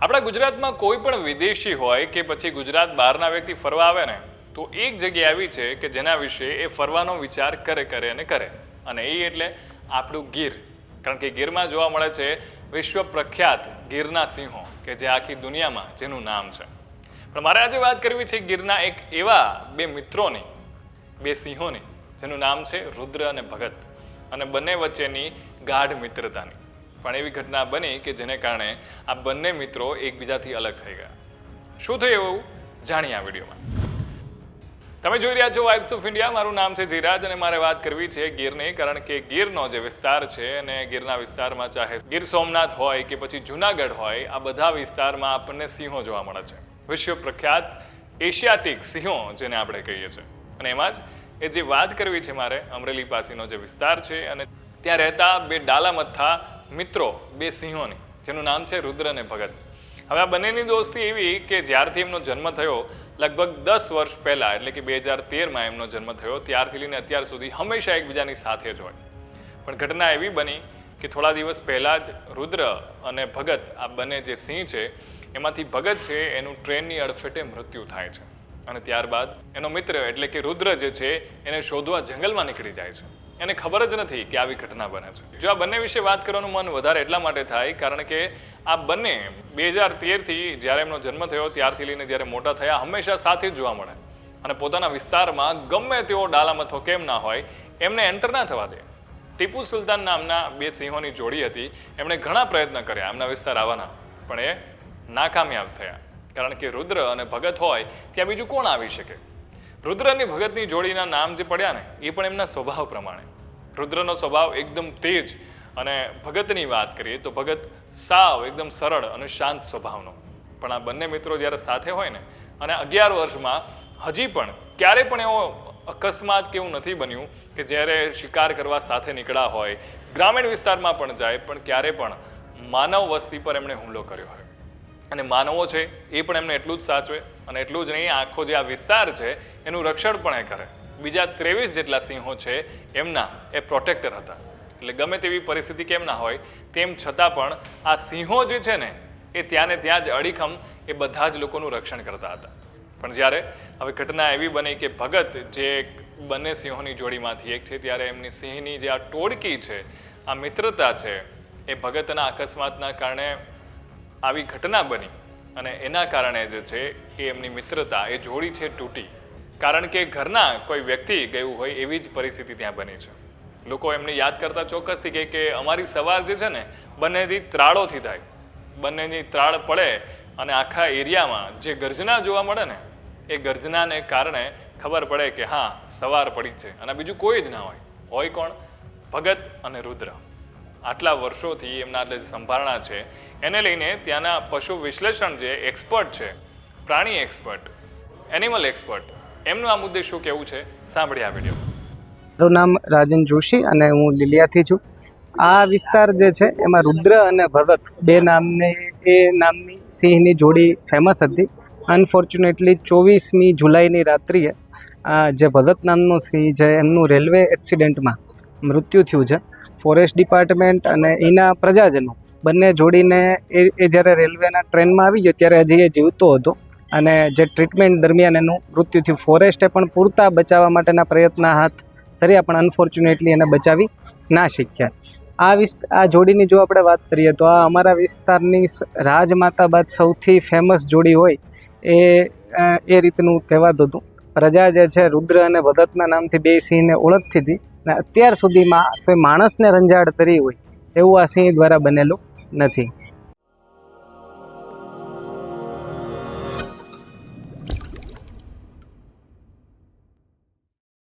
આપણા ગુજરાતમાં કોઈ પણ વિદેશી હોય કે પછી ગુજરાત બહારના વ્યક્તિ ફરવા આવે ને, તો એક જગ્યા આવી છે કે જેના વિશે એ ફરવાનો વિચાર કરે કરે અને કરે. અને એ એટલે આપણું ગીર. કારણ કે ગીરમાં જોવા મળે છે વિશ્વ પ્રખ્યાત ગીરના સિંહો, કે જે આખી દુનિયામાં જેનું નામ છે. પણ મારે આજે વાત કરવી છે ગીરના એક એવા બે મિત્રોની, બે સિંહોની, જેનું નામ છે રુદ્ર અને ભગત. અને બંને વચ્ચેની ગાઢ મિત્રતાની. પણ એવી ઘટના બની કે જેને કારણે આ બંને મિત્રો એકબીજાથી અલગ થઈ ગયા. શું થયું એવું? જાણીએ આ વિડીયોમાં. તમે જોઈ રહ્યા છો વાઇબ્સ ઓફ ઇન્ડિયા મારું નામ છે જીરાજ અને મારે વાત કરવી છે ગીરની, કારણ કે ગીરનો જે વિસ્તાર છે અને ગીરના વિસ્તારમાં ચાહે ગીર સોમનાથ હોય કે પછી જુનાગઢ હોય, આ બધા વિસ્તારમાં આપણને સિંહો જોવા મળે છે. વિશ્વ પ્રખ્યાત એશિયાટિક સિંહો જેને આપણે કહીએ છીએ. અને એમાં જ એ જે વાત કરવી છે મારે અમરેલી પાસેનો જે વિસ્તાર છે અને ત્યાં રહેતા બે ડાલામથ્થા મિત્રો, બે સિંહોની, જેનું નામ છે રુદ્ર અને ભગત. હવે આ બંનેની દોસ્તી એવી કે જ્યારથી એમનો જન્મ થયો, લગભગ દસ વર્ષ પહેલાં, એટલે કે બે હજાર તેરમાં એમનો જન્મ થયો, ત્યારથી લઈને અત્યાર સુધી હંમેશા એકબીજાની સાથે જ હોય. પણ ઘટના એવી બની કે થોડા દિવસ પહેલાં જ રુદ્ર અને ભગત, આ બંને જે સિંહ છે, એમાંથી ભગત છે, એનું ટ્રેનની અડફેટે મૃત્યુ થાય છે. અને ત્યારબાદ એનો મિત્ર એટલે કે રુદ્ર જે છે, એને શોધવા જંગલમાં નીકળી જાય છે. એને ખબર જ નથી કે આવી ઘટના બને છે. જો આ બંને વિશે વાત કરવાનું મન વધારે એટલા માટે થાય, કારણ કે આ બંને બે હજાર તેરથી જ્યારે એમનો જન્મ થયો, ત્યારથી લઈને જ્યારે મોટા થયા, હંમેશા સાથે જ જોવા મળે. અને પોતાના વિસ્તારમાં ગમે તેવો ડાલામથો કેમ ના હોય, એમને એન્ટર ના થવા દે. ટીપુ સુલતાન નામના બે સિંહોની જોડી હતી. એમણે ઘણા પ્રયત્ન કર્યા. એમના વિસ્તાર આવવાના, પણ એ નાકામયાબ થયા. કારણ કે રુદ્ર અને ભગત હોય, ત્યાં બીજું કોણ આવી શકે? રુદ્ર અને ભગતની જોડીના નામ જે પડ્યા ને, એ પણ એમના સ્વભાવ પ્રમાણે. રુદ્રનો સ્વભાવ એકદમ તેજ અને ભગતની વાત કરીએ તો ભગત સાવ, એકદમ સરળ અને શાંત સ્વભાવનો. પણ આ બંને મિત્રો જ્યારે સાથે હોય ને, અને અગિયાર વર્ષમાં હજી પણ ક્યારે પણ એવો અકસ્માત કે એવું નથી બન્યું કે જ્યારે શિકાર કરવા સાથે નીકળ્યા હોય, ગ્રામીણ વિસ્તારમાં પણ જાય, પણ ક્યારે પણ માનવ વસ્તી પર એમણે હુમલો કર્યો હોય. અને માનવો છે, એ પણ એમને એટલું જ સાચવે અને એટલું જ નહીં, આખો જે આ વિસ્તાર છે, એનું રક્ષણ પણ એ કરે. બીજા ત્રેવીસ જેટલા સિંહો છે, એમના એ પ્રોટેક્ટર હતા. એટલે ગમે તેવી પરિસ્થિતિ કેમ ના હોય, તેમ છતાં પણ આ સિંહો જે છે ને, એ ત્યાં ને ત્યાં જ અડીખમ એ બધા જ લોકોનું રક્ષણ કરતા હતા. પણ જ્યારે હવે ઘટના એવી બની કે ભગત જે બંને સિંહોની જોડીમાંથી એક છે, ત્યારે એમની સિંહની જે આ ટોળકી છે, આ મિત્રતા છે, એ ભગતના અકસ્માતના કારણે આવી ઘટના બની અને એના કારણે જે છે એ એમની મિત્રતા એ જોડી છે તૂટી. કારણ કે ઘરના કોઈ વ્યક્તિ ગયું હોય એવી જ પરિસ્થિતિ ત્યાં બની છે. લોકો એમને યાદ કરતા ચોક્કસથી કહે કે અમારી સવાર જે છે ને, બંનેથી ત્રાળોથી થાય. બંનેની ત્રાળ પડે અને આખા એરિયામાં જે ગર્જના જોવા મળે ને, એ ગર્જનાને કારણે ખબર પડે કે હા, સવાર પડી છે. અને બીજું કોઈ જ ના હોય. હોય કોણ? ભગત અને રુદ્ર. આટલા વર્ષોથી એમના જે સંભારણા છે, એને લઈને ત્યાંના પશુ વિશ્લેષણ જે એક્સપર્ટ છે, પ્રાણી એક્સપર્ટ એનિમલ એક્સપર્ટ એમનું આ મુદ્દે શું કહેવું છે? સાંભળી આ વીડિયો મારું નામ રાજન જોશી અને હું લીલિયાથી છું. આ વિસ્તાર જે છે, એમાં રુદ્ર અને ભગત બે નામની એ નામની સિંહની જોડી ફેમસ હતી. અનફોર્ચ્યુનેટલી ચોવીસમી જુલાઈની રાત્રિએ જે ભગત નામનું સિંહ છે, એમનું રેલવે એક્સિડન્ટમાં મૃત્યુ થયું છે. ફોરેસ્ટ ડિપાર્ટમેન્ટ અને એના પ્રજાજનો બંને જોડીને એ એ જ્યારે રેલવેના ટ્રેનમાં આવી ગયો ત્યારે હજી એ જીવતો હતો. અને જે ટ્રીટમેન્ટ દરમિયાન એનું મૃત્યુ થયું, ફોરેસ્ટે પણ પૂરતા બચાવવા માટેના પ્રયત્ન હાથ ધર્યા, પણ અનફોર્ચ્યુનેટલી એને બચાવી ના શક્યા. આ વિસ્ત આ જોડીની જો આપણે વાત કરીએ તો આ અમારા વિસ્તારની રાજમાતા બાદ સૌથી ફેમસ જોડી હોય એ એ રીતનું કહેવાતું હતું પ્રજા જે છે, રુદ્ર અને ભદતના નામથી બે સિંહને ઓળખતી હતી. અને અત્યાર સુધીમાં કોઈ માણસને રંજાડ કરી હોય એવું આ સિંહ દ્વારા બનેલું નથી.